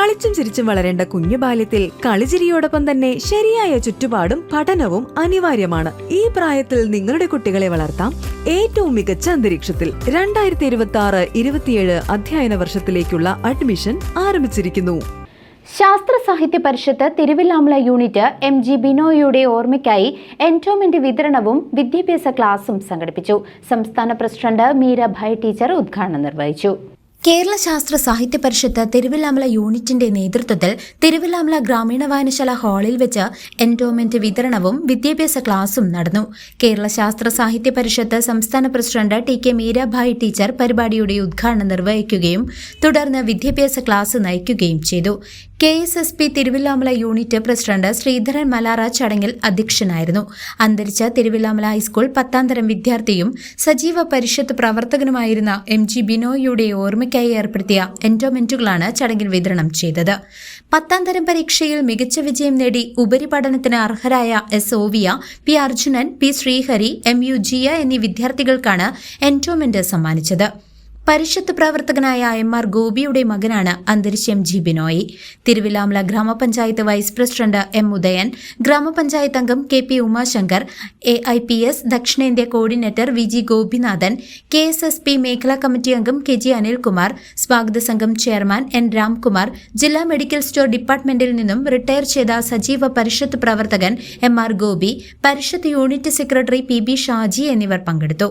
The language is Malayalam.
കളിച്ചും ചിരിച്ചും വളരേണ്ട കുഞ്ഞു ബാല്യത്തിൽ കളിചിരിയോടൊപ്പം തന്നെ ശരിയായ ചുറ്റുപാടും പഠനവും അനിവാര്യമാണ്. ഈ പ്രായത്തിൽ നിങ്ങളുടെ കുട്ടികളെ വളർത്താം ഏറ്റവും മികച്ച അന്തരീക്ഷത്തിൽ. രണ്ടായിരത്തി ഇരുപത്തി ആറ് ഇരുപത്തിയേഴ് അധ്യയന വർഷത്തിലേക്കുള്ള അഡ്മിഷൻ ആരംഭിച്ചിരിക്കുന്നു. Sasthra Sahithya Parishad Thiruvilwamala unit M G ബിനോയിയുടെ ഓർമ്മയ്ക്കായി എന്റോമെന്റ് വിതരണവും വിദ്യാഭ്യാസ ക്ലാസും സംഘടിപ്പിച്ചു. സംസ്ഥാന പ്രസിഡന്റ് മീരാഭായ് ടീച്ചർ ഉദ്ഘാടനം നിർവഹിച്ചു. കേരള ശാസ്ത്ര സാഹിത്യ പരിഷത്ത് തിരുവില്ലാമല യൂണിറ്റിന്റെ നേതൃത്വത്തിൽ തിരുവില്ലാമല ഗ്രാമീണ വായനശാല ഹാളിൽ വെച്ച് എൻഡോമെന്റ് വിതരണവും വിദ്യാഭ്യാസ ക്ലാസും നടന്നു. കേരള ശാസ്ത്ര സാഹിത്യ പരിഷത്ത് സംസ്ഥാന president T K Meerabai teacher പരിപാടിയുടെ ഉദ്ഘാടനം നിർവഹിക്കുകയും തുടർന്ന് വിദ്യാഭ്യാസ ക്ലാസ് നയിക്കുകയും ചെയ്തു. K S S P Thiruvilwamala unit president Sreedharan Malara ചടങ്ങിൽ അധ്യക്ഷനായിരുന്നു. അന്തരിച്ച തിരുവില്ലാമല ഹൈസ്കൂൾ പത്താം തരം വിദ്യാർത്ഥിയും സജീവ പരിഷത്ത് പ്രവർത്തകനുമായിരുന്ന എം ജി ബിനോയിയുടെ ഓർമ്മയ്ക്കായി ഏർപ്പെടുത്തിയ എൻഡോമെന്റുകളാണ് ചടങ്ങിൽ വിതരണം ചെയ്തത്. പത്താം തരം പരീക്ഷയിൽ മികച്ച വിജയം നേടി ഉപരിപഠനത്തിന് അർഹരായ S. Oviya P. Arjunan P. Sreehari M. U. Jiya എന്നീ വിദ്യാർത്ഥികൾക്കാണ് എൻഡോമെന്റ് സമ്മാനിച്ചത്. പരിഷത്ത് പ്രവർത്തകനായ എം ആർ ഗോപിയുടെ മകനാണ് അന്തരിച്ച എം ജി ബിനോയ്. തിരുവിലാമല ഗ്രാമപഞ്ചായത്ത് വൈസ് പ്രസിഡന്റ് എം ഉദയൻ ഗ്രാമപഞ്ചായത്ത് അംഗം K P Umashankar A I P S ദക്ഷിണേന്ത്യ coordinator V G Gopinathan K S S P മേഖലാ കമ്മിറ്റി അംഗം കെ ജി അനിൽകുമാർ സ്വാഗത സംഘം ചെയർമാൻ എൻ രാംകുമാർ ജില്ലാ മെഡിക്കൽ സ്റ്റോർ ഡിപ്പാർട്ട്മെന്റിൽ നിന്നും റിട്ടയർ ചെയ്ത സജീവ പരിഷത്ത് പ്രവർത്തകൻ M R Gopi Parishad unit secretary P B Shaji എന്നിവർ പങ്കെടുത്തു.